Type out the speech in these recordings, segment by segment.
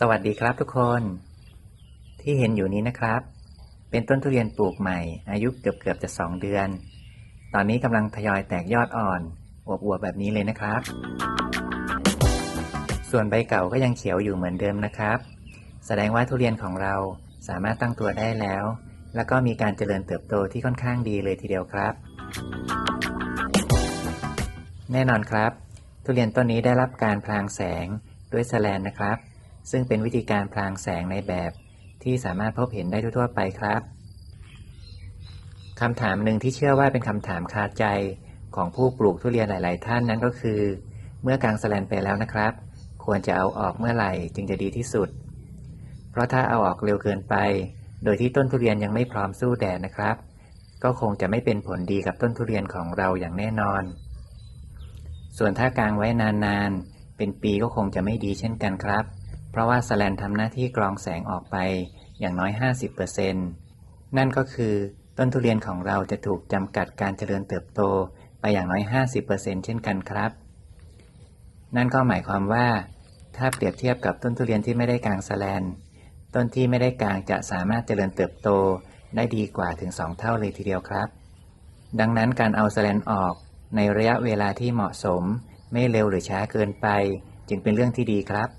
สวัสดีครับทุกคน ที่เห็นอยู่นี้นะครับ เป็นต้นทุเรียนปลูกใหม่ อายุเกือบเกือบจะ2เดือน ตอนนี้กำลังทยอยแตกยอดอ่อนอวบๆแบบนี้เลยนะครับ ส่วนใบเก่าก็ยังเขียวอยู่เหมือนเดิมนะครับ แสดงว่าทุเรียนของเราสามารถตั้งตัวได้แล้ว แล้วก็มีการเจริญเติบโตที่ค่อนข้างดีเลยทีเดียวครับ แน่นอนครับ ทุเรียนต้นนี้ได้รับการพรางแสงด้วยแสลนนะครับ ซึ่งเป็นวิธีการพรางแสงในแบบที่สามารถพบเห็นได้ทั่วๆไปครับคำถามหนึ่งที่เชื่อว่าเป็นคำถามคาใจของผู้ปลูกทุเรียนหลาย ๆ ท่านนั้นก็คือ เมื่อกางแสแลนไปแล้วนะครับ ควรจะเอาออกเมื่อไหร่จึงจะดีที่สุด เพราะถ้าเอาออกเร็วเกินไป โดยที่ต้นทุเรียนยังไม่พร้อมสู้แดดนะครับ ก็คงจะไม่เป็นผลดีกับต้นทุเรียนของเราอย่างแน่นอน ส่วนถ้ากางไว้นาน ๆ เป็นปีก็คงจะไม่ดีเช่นกันครับ เพราะว่าสแลนทำหน้าที่กรองแสงออกไปอย่างน้อย 50%นั่นก็คือต้นทุเรียนของเราจะถูกจำกัดการเจริญเติบโตไปอย่างน้อย 50%เช่นกันครับ นั่นก็หมายความว่า ถ้าเปรียบเทียบกับต้นทุเรียนที่ไม่ได้กางสแลน ต้นที่ไม่ได้กางจะสามารถเจริญเติบโตได้ดีกว่าถึง 2 เท่าเลยทีเดียวครับ ดังนั้นการเอาสแลนออกในระยะเวลาที่เหมาะสม ไม่เร็วหรือช้าเกินไป จึงเป็นเรื่องที่ดีครับ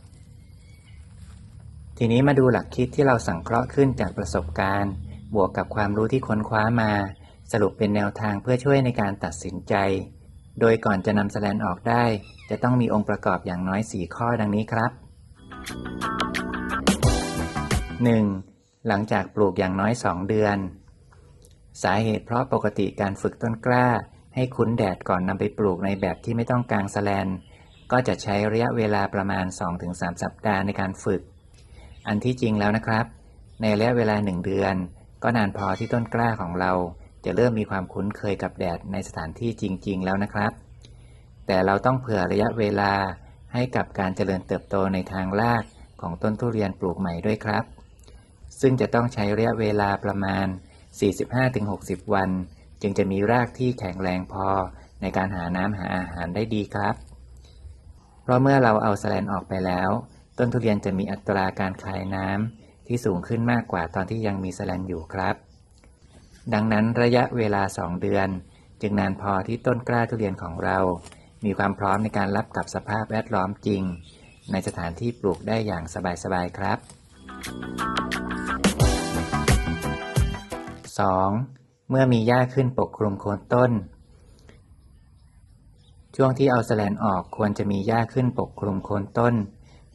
ทีนี้มาดูหลักคิดที่เราสังเคราะห์ขึ้นจากประสบการณ์ บวกกับความรู้ที่ค้นคว้ามา สรุปเป็นแนวทางเพื่อช่วยในการตัดสินใจ โดยก่อนจะนำแสแลนออกได้ จะต้องมีองค์ประกอบอย่างน้อย 4 ข้อดังนี้ครับ 1. หลังจากปลูกอย่างน้อย 2 เดือน สาเหตุเพราะปกติการฝึกต้นกล้า ให้คุ้นแดดก่อนนำไปปลูกในแบบที่ไม่ต้องกางแสแลนก็จะใช้ระยะเวลาประมาณ 2-3 สัปดาห์ในการฝึก อันที่จริงแล้วนะครับ ในระยะเวลา1เดือน ก็นานพอที่ต้นกล้าของเราจะเริ่มมีความคุ้นเคยกับแดดในสถานที่จริง ๆ แล้วนะครับ แต่เราต้องเผื่อระยะเวลาให้กับการเจริญเติบโตในทางรากของต้นทุเรียนปลูกใหม่ด้วยครับ ซึ่งจะต้องใช้ระยะเวลาประมาณ 45-60 วัน จึงจะมีรากที่แข็งแรงพอในการหาน้ำหาอาหารได้ดีครับ เพราะเมื่อเราเอาแสลนออกไปแล้ว ต้นทุเรียนจะมีอัตราการคายน้ำที่สูงขึ้นมากกว่าตอนที่ยังมีแสลนอยู่ครับ ดังนั้นระยะเวลา 2 เดือน จึงนานพอที่ต้นกล้าทุเรียนของเรา มีความพร้อมในการรับกับสภาพแวดล้อมจริง ในสถานที่ปลูกได้อย่างสบายๆครับ 2. เมื่อมีหญ้าขึ้นปกคลุมโคนต้น ช่วงที่เอาแสแลนออกควรจะมีหญ้าขึ้นปกคลุมโคนต้น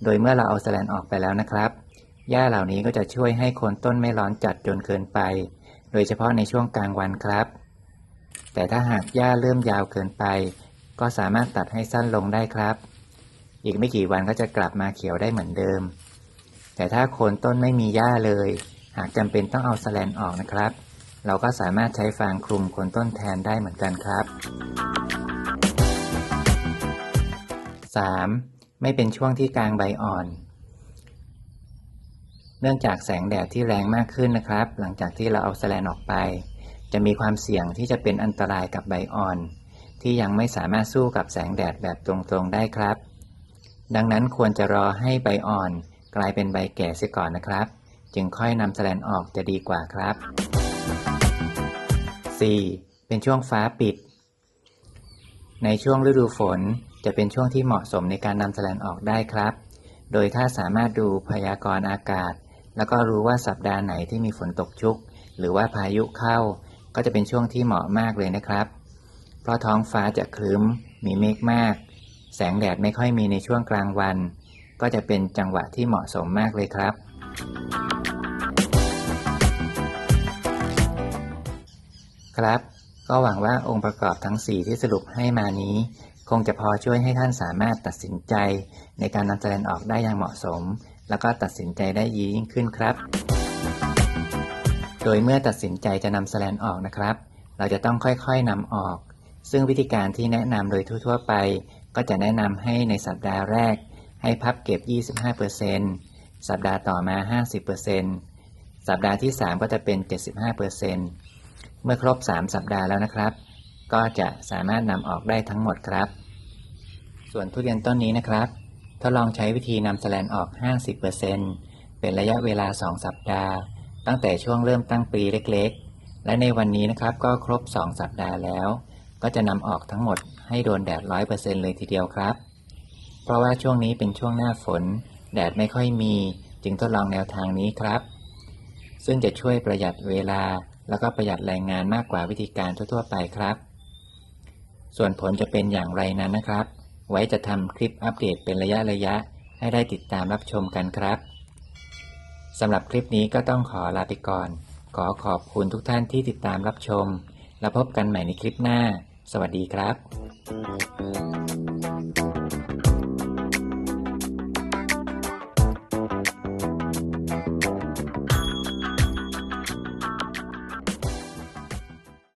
โดยเมื่อเราเอาแสแลนออกไปแล้วนะครับหญ้าเหล่านี้ก็จะช่วยให้โคนต้นไม่ร้อนจัดจนเกินไป โดยเฉพาะในช่วงกลางวันครับ แต่ถ้าหากหญ้าเริ่มยาวเกินไป ก็สามารถตัดให้สั้นลงได้ครับ อีกไม่กี่วันก็จะกลับมาเขียวได้เหมือนเดิม แต่ถ้าโคนต้นไม่มีหญ้าเลย หากจำเป็นต้องเอาแสแลนออกนะครับ เราก็สามารถใช้ฟางคลุมโคนต้นแทนได้เหมือนกันครับ 3. ไม่เป็นช่วงที่กลางใบอ่อน เนื่องจากแสงแดดที่แรงมากขึ้นนะครับ หลังจากที่เราเอาแสแลนออกไป จะมีความเสี่ยงที่จะเป็นอันตรายกับใบอ่อน ที่ยังไม่สามารถสู้กับแสงแดดแบบตรงๆได้ครับ ดังนั้นควรจะรอให้ใบอ่อนกลายเป็นใบแก่เสียก่อนนะครับ จึงค่อยนำแสแลนออกจะดีกว่าครับ 4. เป็นช่วงฟ้าปิด ในช่วงฤดูฝน จะเป็นช่วงที่เหมาะสมในการนำแสแลนออกได้ครับ โดยถ้าสามารถดูพยากรณ์อากาศ แล้วก็รู้ว่าสัปดาห์ไหนที่มีฝนตกชุก หรือว่าพายุเข้า ก็จะเป็นช่วงที่เหมาะมากเลยนะครับ เพราะท้องฟ้าจะครึ้ม มีเมฆมาก แสงแดดไม่ค่อยมีในช่วงกลางวัน ก็จะเป็นจังหวะที่เหมาะสมมากเลยครับ ครับก็หวังว่าองค์ประกอบทั้ง 4 ที่สรุปให้มานี้ คงจะพอช่วยให้ท่านสามารถตัดสินใจ ในการนำแสดงออกได้อย่างเหมาะสม แล้วก็ตัดสินใจได้ยียิ่งขึ้นครับ โดยเมื่อตัดสินใจจะนำแสลนออกนะครับ เราจะต้องค่อยๆนำออก ซึ่งวิธีการที่แนะนำโดยทั่วๆไป ก็จะแนะนำให้ในสัปดาห์แรก ให้พับเก็บ 25%สัปดาห์ต่อมา 50%สัปดาห์ที่ 3 ก็จะเป็น 75%เมื่อครบ 3 สัปดาห์แล้วนะครับ ก็จะสามารถนำออกได้ทั้งหมดครับ ส่วนทุเรียนต้นนี้นะครับ ทดลองใช้วิธีนำแสแลนออก 50%เป็นระยะเวลา 2 สัปดาห์ ตั้งแต่ช่วงเริ่มตั้งปีเล็กๆ และในวันนี้นะครับก็ครบ 2 สัปดาห์แล้ว ก็จะนำออกทั้งหมดให้โดนแดด 100%เลยทีเดียวครับ เพราะว่าช่วงนี้เป็นช่วงหน้าฝน แดดไม่ค่อยมี จึงทดลองแนวทางนี้ครับ ซึ่งจะช่วยประหยัดเวลา แล้วก็ประหยัดแรงงานมากกว่าวิธีการทั่วๆ ไปครับ ส่วนผลจะเป็นอย่างไรนั้นนะครับ ไว้จะทำคลิปอัปเดตเป็นระยะระยะ ให้ได้ติดตามรับชมกันครับสำหรับคลิปนี้ก็ต้องขอลาไปก่อน ขอขอบคุณทุกท่านที่ติดตามรับชม แล้วพบกันใหม่ในคลิปหน้า สวัสดีครับ